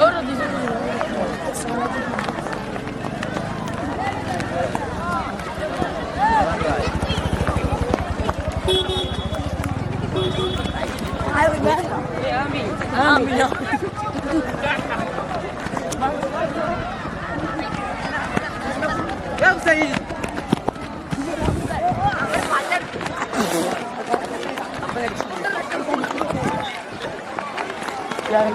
Doğru düzgün. Amin. Amin. Amin. Ya Hüseyin. Yarın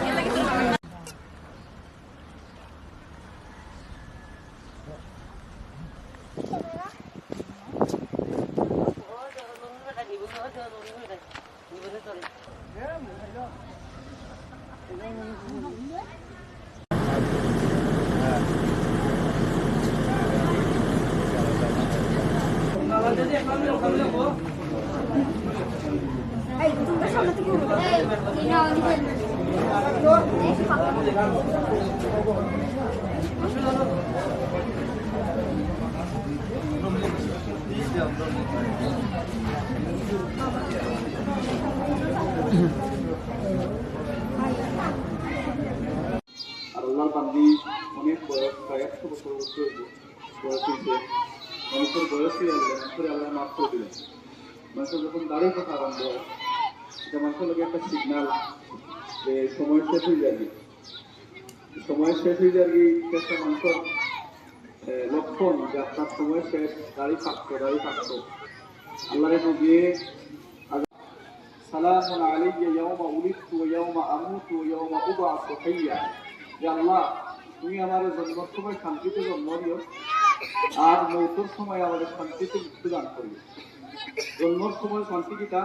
আর আল্লাহর বান্দি অনেক বয়স, প্রায় একশো বছর বয়স হয়েছে মানুষের বয়স আল্লাহ মাফ মানুষের যখন দাঁড়িয়ে কথা আরম্ভ হয় এটা মানুষের লোক একটা সিগনাল যে সময় শেষ হয়ে যাবে। সময় শেষ হয়ে যাবে একটা মানুষের লক্ষণ যে আপনার সময় শেষ দাঁড়িয়ে থাকতো দাঁড়িয়ে থাকতো আল্লাহর নবী সালামুন আলাইয়া ইয়াওমা উলিদতু ওয়া ইয়াওমা আমুতু ওয়া ইয়াওমা উবআসু হাইয়া। ইয়া আল্লাহ, তুমি আমার জন্মের সময় শান্তিতে জন্ম দিও আর মৌতের সময় আমাদের শান্তিতে মৃত্যু দান করিও। জন্মের সময় শান্তি কিটা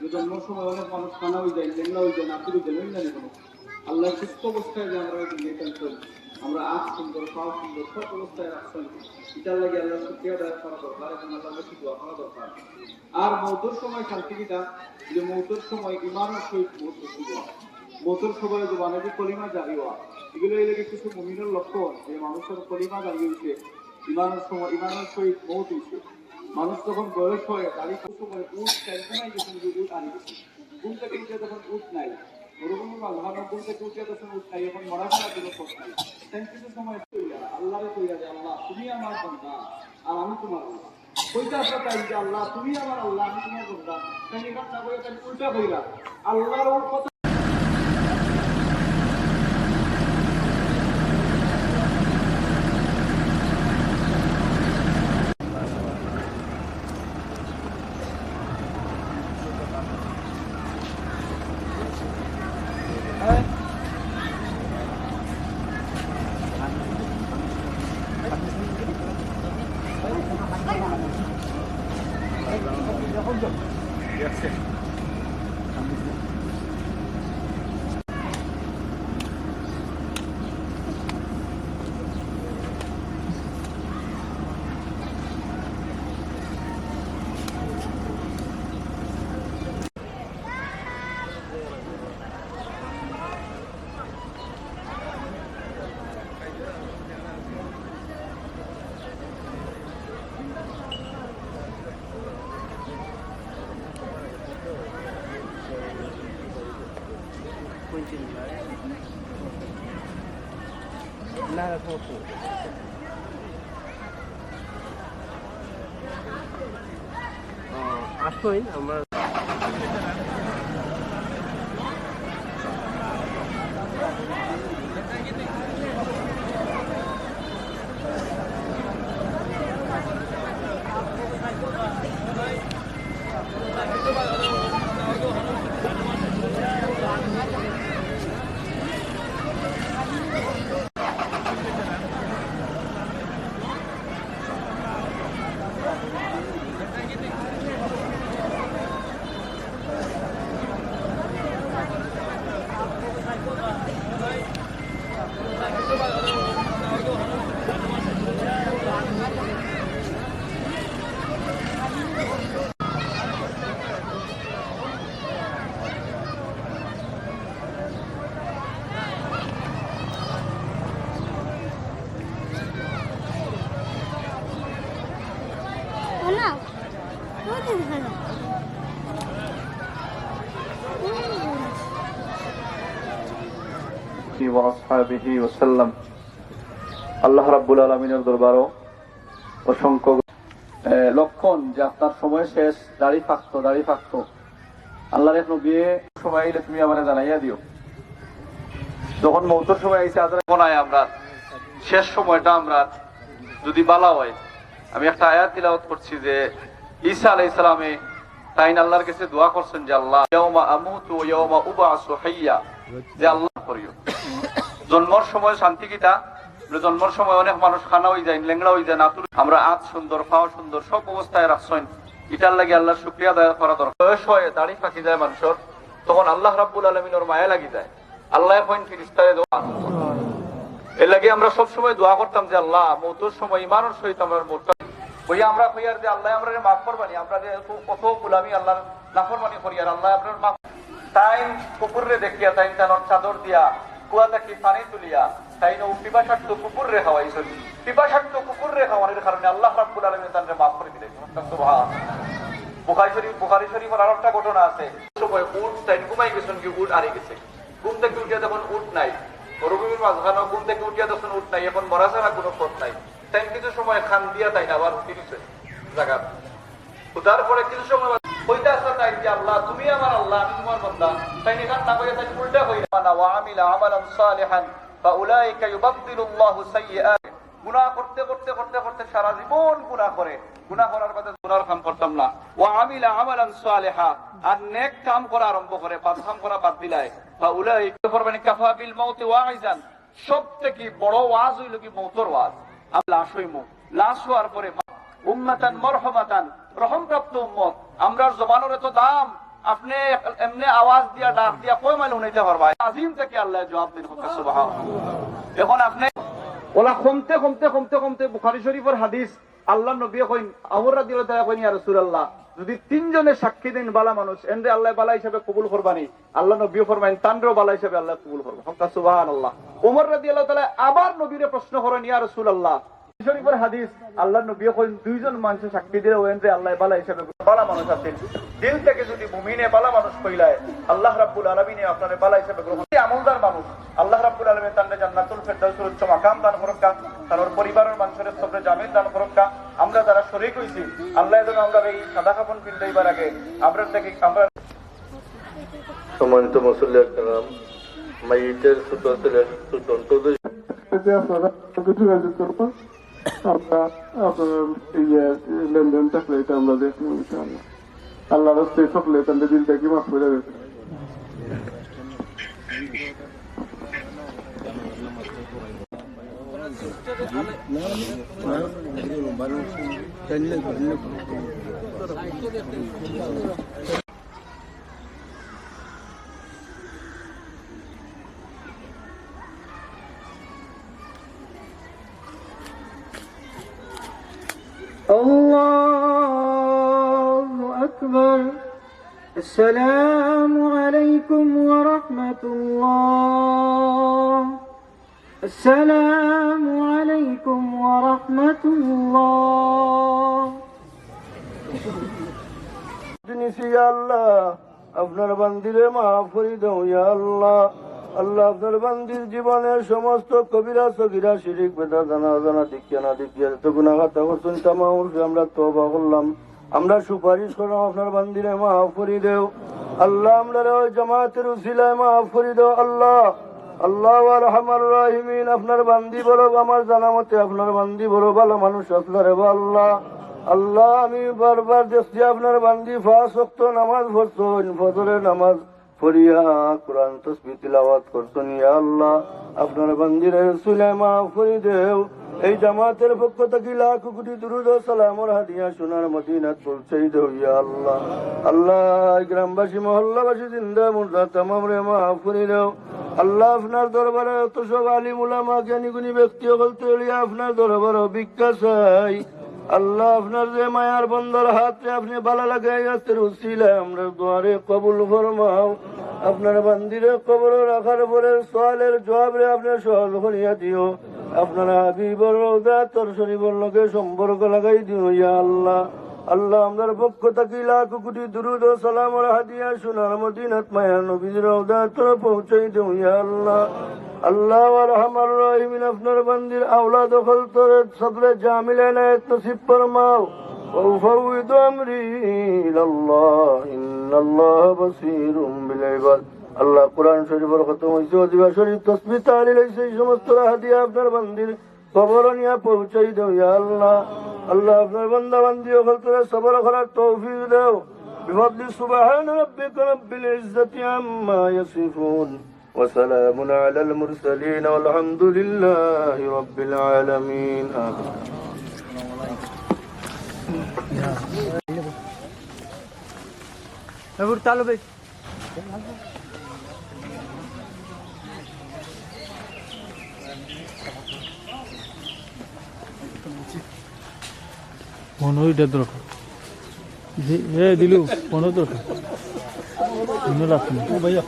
যে জন্মের সময় অনেক মানুষ কানা হয়ে যায় লেংলা হয়ে যায়, নাতি হয়ে যায় না কোনো আল্লাহ সুস্থ অবস্থায় যে আমরা দুনিয়াতে চলি আমরা আজ সুন্দর খাওয়া সুন্দর সব অবস্থায় রাখছেন এটার লাগে আল্লাহ শুক্রিয়া দায় করা দরকার এবং আল্লাহ দোয়া করা দরকার। আর মৌতর সময় শান্তিকিটা যে মৌতের সময় ইমানের সহিত মৌত হইব মৌতের সময় যে যে কলিমা জারি হওয়া, এগুলো এই লাগে কিছু মমিনের লক্ষণ, যে মানুষের কলিমা জারি হয়েছে। ইমানের সময় ইমানের সহিত মৌত হয়েছে। মানুষ যখন বয়স হয় দাঁড়িয়ে সময় উঠ টেনশনাই গেছে যে উঠ আনি ঘুম থেকে উঠে তখন উঠ নাই। ওরকম আল্লাহ ঘুম থেকে উঠে তখন উঠ নাই, এখন মরা ফেলা দিল সব নাই তাই সময় কইরা আল্লাহরে কইরা যে আল্লাহ, তুমি আমার বন্ধা, আর আমি তোমার আল্লাহ আপনার তাই যে আল্লাহ, তুমি আমার আল্লাহ, আমি তোমার বন্ধা। তাই এখান না করে উল্টা কইরা, আল্লাহর কথা আসবেন আমরা আসহাবিহি ওসাল্লাম আল্লাহ রাব্বুল আলমিনের দরবারও অসংখ্য লক্ষণ যে আপনার সময় শেষ, দাড়ি ফাঁকতো দাড়ি ফাঁকতো। আল্লাহর এখন বিয়ে সময় এলে তুমি আমার জানাইয়া দিও। যখন মৌতর সময় আইসে আদারে বনায় আমরা। শেষ সময়টা আমরা যদি বালা হয়, আমি একটা আয়াত তিলাওয়াত করছি যে, ঈসা আলাই ইসলামে তাইন আল্লাহর কাছে দোয়া করছেন যে, আল্লাহ, ইয়াউমা আমুতু ইয়াউমা উবাসু হাইয়া। যে আল্লাহ করিও। জন্মর সময় শান্তি কিতা জন্মর সময় অনেক মানুষ খানা হয়ে যায়, লেংড়া হয়ে যায় নাতুর আমরা আজ সুন্দর, পাও সুন্দর, সব অবস্থায় রাখছেন এটার লাগে আল্লাহ শুক্রিয়া আদায় করা দরকার। বয়স হয় দাড়ি ফাঁকি যায় মানুষের, তখন আল্লাহ রাব্বুল আলমিনের মায়া লাগি যায়। আল্লাহ পয়েন্ট ফিরিস্তারে দোয়া এর লাগে আমরা সব সময় দোয়া করতাম যে আল্লাহ, মৌতর সময় ইমানের সহিত আমার মোটটা ওই আমরা কইয়ার যে আল্লাহ আমরা মাফ করবানি, আমরা যে কত গুলামি আল্লাহর নাফরমানি করি, আর আল্লাহ আপনার মাফ তাই কুকুরে দেখিয়া তাই তানোর চাদর দিয়া কুয়া থাকি পানি তুলিয়া, তাই কুকুর কুকুর কারণে আল্লাহ রাব্বুল তানরে মাফ করে দিলেন। বুখারী শরীফ বুখারী আর একটা ঘটনা আছে। সময় তাই ঘুমাই গেছেন কি হারিয়ে গেছে। ঘুম থেকে উঠিয়া তখন উট নাই। মরুভূমির মাঝখানে ঘুম থেকে উঠিয়া তখন উট নাই, এখন মরা ছাড়া কোনো পথ নাই। তাই কিছু সময় খান দিয়া তাই না, আবার উঠে গেছে জায়গা তারপরে কিছু সময় গুনাহ করতে করতে কাম কাম বাদ কাফা বিল সবথেকে বড় ওয়াজ হইল কি মৌতর ওয়াজ। আমি লাশ হইমু লাশ হওয়ার পরে উম্মাতান মরহমাতান। রহম প্রাপ্ত উম্মত আমরা জবানের এত দাম, আপনি এমনি আওয়াজ দিয়া, ডাক দিয়া কই মাইল শুনাইতে পারবা? আজিম থেকে আল্লাহ জবাব দিন এখন আপনি ওলা কমতে কমতে কমতে কমতে বুখারী শরীফের হাদিস আল্লাহ নবী কইন আমর রাদিয়াল্লাহু তাআলা কইন, ইয়া রাসূলুল্লাহ, যদি তিনজনে সাক্ষী দিন বালা মানুষ এন্ডে আল্লাহ বালা হিসাবে কবুল করবানি, আল্লাহ নবী ফরমাইন তান্ড্র বালা হিসাবে আল্লাহ কবুল করবে। হক্কা সুবহানাল্লাহ। ওমর রাদিয়াল্লাহু তাআলা আবার নবীরে প্রশ্ন করেন, ইয়া রাসূলুল্লাহ শরীফের হাদিস আল্লাহ নবী কইন দুইজন মানুষ সাক্ষী দিলে ওয়েন্ডে আল্লাহ বালা হিসাবে বালা মানুষ আছেন দিল থেকে যদি মুমিনে বালা মানুষ কইলায় আল্লাহ রাব্বুল আলামিনে আপনারে বালা হিসাবে গ্রহণ এই আমলদার মানুষ আল্লাহ রাব্বুল আলামিন তান্ডে জান্নাতুল ফেরদাউসের উচ্চ মাকাম দান করুকা তার পরিবারের মানুষের সবরে জামিন দান করুকা আমরা যারা শরীক হইছি আল্লাহ যেন আমরা এই সাদা কাপড় পিন্দাইবার আগে আমরা থেকে আমরা সম্মানিত মুসল্লি কালাম মাইটের ছোট ছেলের সুতন্ত এতে আপনারা আমাকে যোগাযোগ করব alla, alltså i London tacklar andra lösningar inshallah. আল্লাহ রাস্তায় সফলতান্ডে দিলটাকে মাফ করে দেবে ধন্যবাদ السلام عليكم ورحمة الله السلام عليكم ورحمة الله নিছি আল্লাহ আপনার বান্দিরে মাফ করে দাও ইয়া আল্লাহ আল্লাহ আপনার বান্দির জীবনের সমস্ত কবিরা সগিরা শিরিক বেদা জানা জানা দিকিয়া না দিকিয়া তো গুণাগাতা করছেন তামাউল আমরা তবা করলাম আমরা সুপারিশ করলাম আপনার বান্দিরে মাফ করে দেও। আল্লাহ আমরা ওই জামাতের উসিলায় মাফ করে দেও, আল্লাহ। আল্লাহ রহমান রাহিমিন, আপনার বান্দি বড় আমার জানা মতে আপনার বান্দি বড় ভালো মানুষ আপনার আল্লাহ। আল্লাহ, আমি বারবার দেখছি আপনার বান্দি ফাঁস অক্ত নামাজ পড়ছেন ফজরের নামাজ পড়িয়া কোরআন তসবি তিলাওয়াত করছেন ইয়া আল্লাহ। আপনার বান্দির সুলাই মাফ করে দেও। এই জামাতের পক্ষ থেকে লাখ কোটি দুরুদ সালামর হাদিয়া সোনার মদিনাত পৌঁছাই দেও ইয়া আল্লাহ আল্লাহ গ্রামবাসী, মহল্লাবাসী, জিন্দা, মুর্দা, তামাম রে মাফ করে দেও আল্লাহ, আপনার দরবারে অত সব আলিম উলামা, জ্ঞানী গুণী ব্যক্তি তৈরিয়া আপনার দরবারে ভিক্ষা চাই। আল্লাহ, আপনার যে মায়ার বন্দর হাতে আপনি বালা লাগাই আসতে উচিলে আমরা দোয়ারে কবুল ফরমাও। আপনার বান্দিরে কবর রাখার পরে সোয়ালের জবাবে আপনি সহজ করিয়া দিও। আপনার হাবিবর রোদা তোর শরীবর লগে সম্পর্ক লাগাই দিও ইয়া আল্লাহ আল্লাহ আমাদের পক্ষ থাকি লাখ কোটি দুরুদ ও সালাম হাদিয়া সোনার মদিনাত মায়া নবীর রোদা তোর পৌঁছাই দিও ইয়া আল্লাহ আল্লাহ রহমান রহিমিন আপনার বন্দির আওলাদ দখল তোরে সদরে জামিল এনায়ত নসিব ফরমাও وأفوض أمري إلى الله إن الله بصير بالعباد আল্লাহ কোরআন শরীফের খতম হয়েছে অদিবা শরীফ তসবি তাহলিল হয়েছে এই সমস্ত হাদিয়া আপনার বান্দির খবর নিয়ে পৌঁছাই দেও ইয়া আল্লাহ আল্লাহ আপনার বান্দা বান্দি ওখান থেকে সবর করার তৌফিক দেও بفضل سبحان ربك رب العزة عما يصفون وسلام على المرسلين والحمد لله رب العالمين آمين এবার চালু বেশ পনেরোইটা দরকার এ দিলু পনেরো দরকার পনেরো লাখ ভাইয়া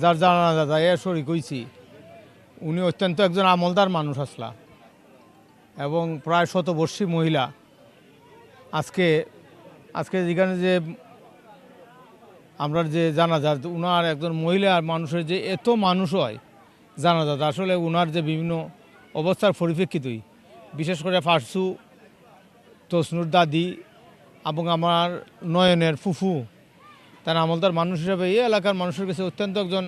যার জানা দাদা এ সরি কইছি উনি অত্যন্ত একজন আমলদার মানুষ আসলা এবং প্রায় শতবর্ষী মহিলা। আজকে আজকে যেখানে যে আমরা যে জানাজার উনার একজন মহিলা আর মানুষের যে এত মানুষ হয় জানাজাত আসলে উনার যে বিভিন্ন অবস্থার পরিপ্রেক্ষিতই। বিশেষ করে ফারসু, তসনুর দাদি এবং আমার নয়নের ফুফু, তার আমলদার মানুষ হিসাবে এই এলাকার মানুষের কাছে অত্যন্ত একজন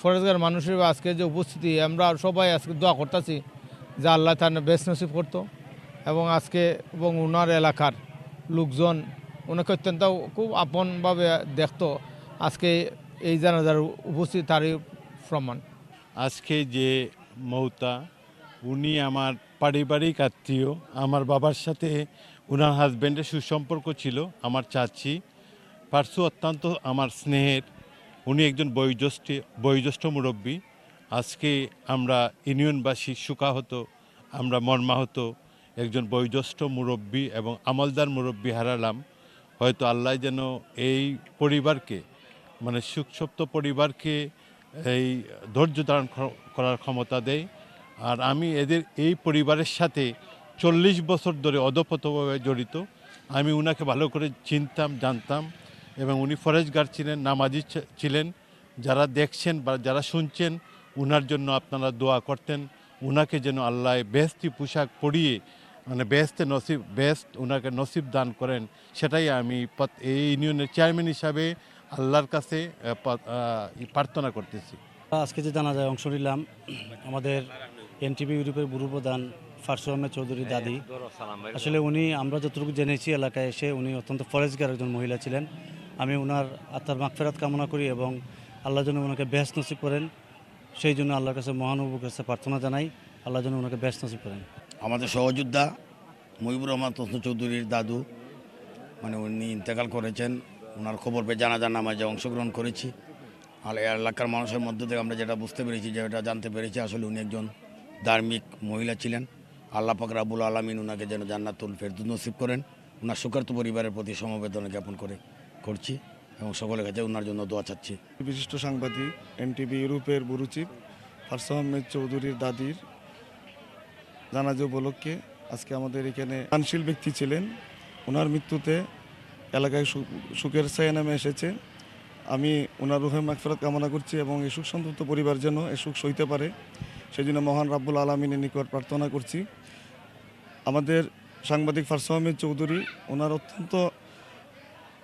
ফরেজগার মানুষ হিসেবে আজকে যে উপস্থিতি, আমরা সবাই আজকে দোয়া করতেছি যে আল্লাহ তার বেশ নসিব করতো। এবং আজকে এবং ওনার এলাকার লোকজন ওনাকে অত্যন্ত খুব আপনভাবে দেখত। আজকে এই জানাজার উপস্থিত তারই প্রমাণ। আজকে যে মৌতা, উনি আমার পারিবারিক আত্মীয়, আমার বাবার সাথে ওনার হাজব্যান্ডের সুসম্পর্ক ছিল, আমার চাচি। পার্শ্ব অত্যন্ত আমার স্নেহের, উনি একজন বয়োজ্যেষ্ঠ বয়োজ্যেষ্ঠ মুরব্বী। আজকে আমরা ইউনিয়নবাসী সুকাহত, আমরা মর্মাহত একজন বয়োজ্যেষ্ঠ মুরব্বী এবং আমলদার মুরব্বী হারালাম। হয়তো আল্লাহ যেন এই পরিবারকে মানে সুখসপ্ত পরিবারকে এই ধৈর্য ধারণ করার ক্ষমতা দেয়। আর আমি এদের এই পরিবারের সাথে চল্লিশ বছর ধরে অদপতভাবে জড়িত। আমি উনাকে ভালো করে চিনতাম, জানতাম এবং উনি ফরেজগার ছিলেন, নামাজি ছিলেন। যারা দেখছেন বা যারা শুনছেন, উনার জন্য আপনারা দোয়া করতেন। উনাকে যেন আল্লাহ বেহস্তি পোশাক পরিয়ে মানে বেহেস্তে নসিব বেহেস্ত ওনাকে নসিব দান করেন, সেটাই আমি এই ইউনিয়নের চেয়ারম্যান হিসাবে আল্লাহর কাছে প্রার্থনা করতেছি। আজকে যে জানাজায় অংশ নিলাম, আমাদের এনটিভি ইউরোপের গুরু প্রধান ফারসু আহমেদ চৌধুরী দাদি। আসলে উনি, আমরা যতটুকু জেনেছি এলাকায় এসে, উনি অত্যন্ত ফরেজগার একজন মহিলা ছিলেন। আমি ওনার আত্মার মাগফেরাত কামনা করি এবং আল্লাহ যেন ওনাকে বেহস নসিব করেন। সেই জন্য আল্লাহর কাছে মহানুভুর কাছে প্রার্থনা জানাই। আল্লাহ যেন ওনাকে বেহস নসিব করেন। আমাদের সহযোদ্ধা মহিবুর রহমান তসনু চৌধুরীর দাদু মানে উনি ইন্তেকাল করেছেন। ওনার খবর পেয়ে জানাজার নামাজে অংশগ্রহণ করেছি। আর এলাকার মানুষের মধ্যে থেকে আমরা যেটা বুঝতে পেরেছি, যেটা জানতে পেরেছি, আসলে উনি একজন ধার্মিক মহিলা ছিলেন। আল্লাহ পাক রাবুল আলমিন ওনাকে যেন জান্নাতুল ফেরদুস নসিব করেন। ওনার সুকার্ত পরিবারের প্রতি সমবেদনা জ্ঞাপন করে করছি এবং সকলের কাছে ওনার জন্য দোয়া চাচ্ছি। বিশিষ্ট সাংবাদিক এনটিভি ইউরোপের বুরু চিফ আহমেদ চৌধুরীর দাদির জানাজা উপলক্ষে আজকে আমাদের এখানে দানশীল ব্যক্তি ছিলেন। ওনার মৃত্যুতে এলাকায় সুখের ছায়া নামে এসেছে। আমি ওনার রুহে মাগফিরাত কামনা করছি এবং এই সুখ সন্তুষ্ট পরিবার যেন এই সুখ সইতে পারে। সেই জন্য মহান রাব্বুল আলমিনের নিকট প্রার্থনা করছি। আমাদের সাংবাদিক ফারসা চৌধুরী, ওনার অত্যন্ত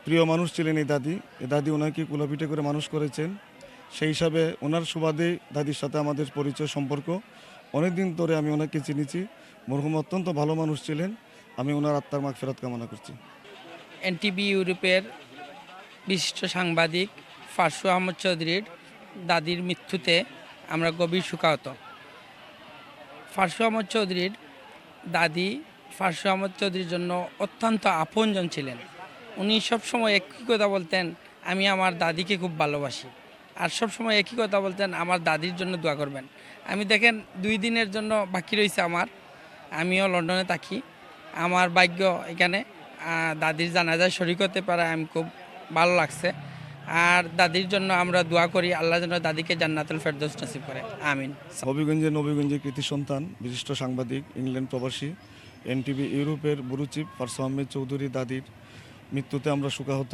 প্রিয় মানুষ ছিলেন এই দাদি। এই দাদি ওনাকে কুলাপিঠে করে মানুষ করেছেন। সেই হিসাবে ওনার সুবাদে দাদির সাথে আমাদের পরিচয়, সম্পর্ক। অনেক দিন ধরে আমি ওনাকে চিনেছি। মরহুম অত্যন্ত ভালো মানুষ ছিলেন। আমি ওনার আত্মার মাগ ফেরত কামনা করছি। এনটিভি ইউরোপের বিশিষ্ট সাংবাদিক ফারসু আহমদ চৌধুরীর দাদির মৃত্যুতে আমরা গভীর শোকাহত। ফারসু আহমদ চৌধুরীর দাদি ফারসু আহমদ চৌধুরীর জন্য অত্যন্ত আপনজন ছিলেন। উনি সবসময় একই কথা বলতেন, আমি আমার দাদিকে খুব ভালোবাসি। আর সবসময় একই কথা বলতেন, আমার দাদির জন্য দোয়া করবেন। আমি দেখেন, দুই দিনের জন্য বাকি রয়েছে আমার। আমিও লন্ডনে থাকি। আমার ভাগ্য এখানে দাদির জানাজায় শরিক হতে পারে, আমি খুব ভালো লাগছে। আর দাদির জন্য আমরা দোয়া করি, আল্লাহ যেন দাদিকে জান্নাতুল ফেরদৌস নসিব করে। আমিন। হবিগঞ্জের নবীগঞ্জের কৃতি সন্তান, বিশিষ্ট সাংবাদিক, ইংল্যান্ড প্রবাসী, এনটিভি ইউরোপের বুরু চিফ ফারসা আহমেদ চৌধুরী দাদির মৃত্যুতে আমরা শোকাহত।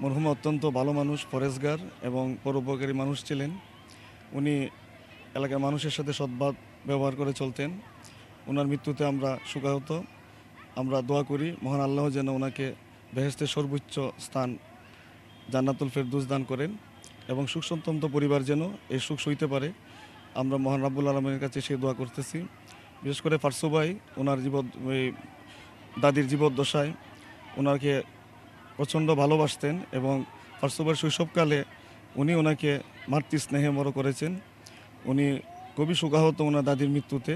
মরহুম অত্যন্ত ভালো মানুষ ফরেজগার এবং পরোপকারী মানুষ ছিলেন। উনি এলাকার মানুষের সাথে সদ্ভাব ব্যবহার করে চলতেন। ওনার মৃত্যুতে আমরা শোকাহত আমরা দোয়া করি, মহান আল্লাহ যেন ওনাকে বেহেস্তের সর্বোচ্চ স্থান জান্নাতুল ফেরদৌস দান করেন এবং সুখ সন্তন্ত পরিবার যেন এই সুখ সইতে পারে। আমরা মহান রাব্বুল আলমের কাছে সে দোয়া করতেছি। বিশেষ করে ফারসু ওনার এই দাদির জীবদ্দশায় ওনাকে প্রচণ্ড ভালোবাসতেন এবং ফারসু ভাইয়ের শৈশবকালে উনি ওনাকে মাতৃ স্নেহে বড় করেছেন। উনি কবি সুখাহত ওনার দাদির মৃত্যুতে।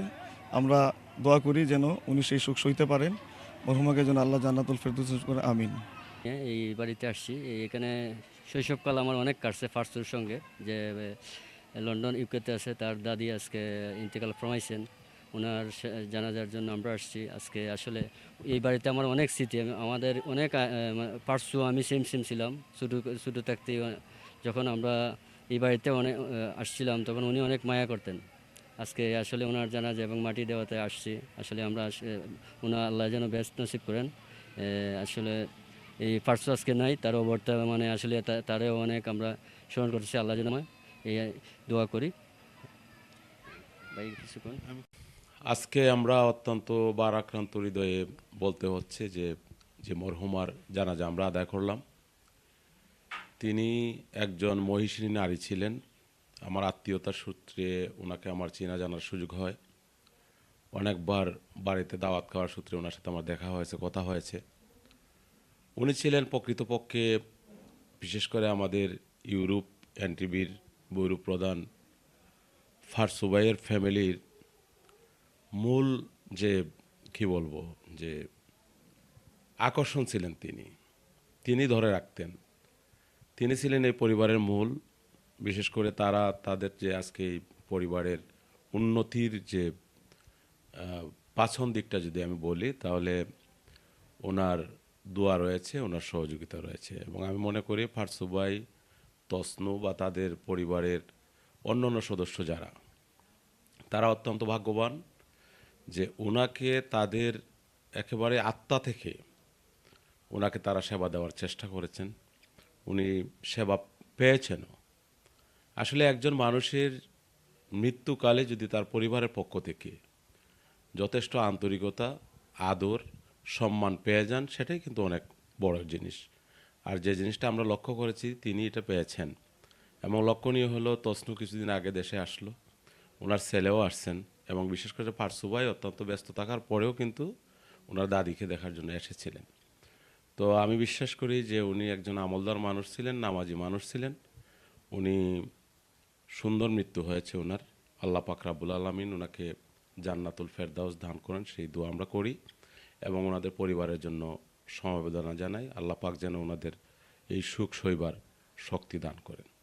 আমরা দোয়া করি যেন উনি সেই সুখ সইতে পারেন। মরহুমাকে যেন আল্লাহ জান্নাতুল ফেরদৌস করে আমিন। হ্যাঁ, এই বাড়িতে আসছি। এখানে শৈশবকাল আমার অনেক কাটছে ফার্স্টুর সঙ্গে যে লন্ডন ইউকেতে আছে তার দাদি আজকে ইন্তেকাল ফরমাইছেন। ওনার জানাজার জন্য আমরা আসছি আজকে। আসলে এই বাড়িতে আমার অনেক স্মৃতি আমাদের অনেক পার্সু আমি সেম সেম ছিলাম। ছোটো ছোটো থাকতে যখন আমরা এই বাড়িতে অনেক আসছিলাম, তখন উনি অনেক মায়া করতেন। আজকে আসলে ওনার জানাজা এবং মাটি দেওয়াতে আসছি। আসলে আমরা ওনার আল্লাহ যেন ব্যস্ত নসিব করেন। আসলে এই পার্শ্ব আজকে নাই, তার অবর্তা মানে আসলে তারেও অনেক আমরা স্মরণ করতেছি, আল্লাহ যেন এই দোয়া করি। ভাই, কিছুক্ষণ। আজকে আমরা অত্যন্ত বার আক্রান্ত হৃদয়ে বলতে হচ্ছে যে যে মরহুমার জানাজা আমরা আদায় করলাম। তিনি একজন মহিষিনী নারী ছিলেন। আমার আত্মীয়তার সূত্রে ওনাকে আমার চেনা জানার সুযোগ হয়। অনেকবার বাড়িতে দাওয়াত খাওয়ার সূত্রে ওনার সাথে আমার দেখা হয়েছে, কথা হয়েছে। উনি ছিলেন প্রকৃতপক্ষে বিশেষ করে আমাদের ইউরোপ এনটিভির বৈরূপ প্রধান ফারসুবাইয়ের ফ্যামিলির মূল যে, কি বলব, যে আকর্ষণ ছিলেন তিনি। তিনি ধরে রাখতেন। তিনি ছিলেন এই পরিবারের মূল। বিশেষ করে তারা, তাদের যে আজকে এই পরিবারের উন্নতির যে পাছন দিকটা যদি আমি বলি, তাহলে ওনার দোয়া রয়েছে, ওনার সহযোগিতা রয়েছে। এবং আমি মনে করি ফারসুবাই, তসনু বা তাদের পরিবারের অন্যান্য সদস্য যারা, তারা অত্যন্ত ভাগ্যবান। যে ওনাকে তাদের একেবারে আত্মা থেকে ওনাকে তারা সেবা দেওয়ার চেষ্টা করেছেন। উনি সেবা পেয়েছেনও। আসলে একজন মানুষের মৃত্যুকালে যদি তার পরিবারের পক্ষ থেকে যথেষ্ট আন্তরিকতা, আদর, সম্মান পেয়ে যান, সেটাই কিন্তু অনেক বড় জিনিস। আর যে জিনিসটা আমরা লক্ষ্য করেছি, তিনি এটা পেয়েছেন। এবং লক্ষণীয় হলো, তসনু কিছুদিন আগে দেশে আসলো। ওনার ছেলেও আসছেন। এবং বিশেষ করে পার্সুবাই অত্যন্ত ব্যস্ত থাকার পরেও কিন্তু ওনার দাদিকে দেখার জন্য এসেছিলেন। তো আমি বিশ্বাস করি যে উনি একজন আমলদার মানুষ ছিলেন, নামাজি মানুষ ছিলেন। উনি সুন্দর মৃত্যু হয়েছে ওনার। আল্লাহ পাক রাব্বুল আলমিন ওনাকে জান্নাতুল ফেরদাউস দান করেন, সেই দোয়া আমরা করি এবং ওনাদের পরিবারের জন্য সমবেদনা জানাই। আল্লাহ পাক যেন ওনাদের এই সুখ সইবার শক্তি দান করেন।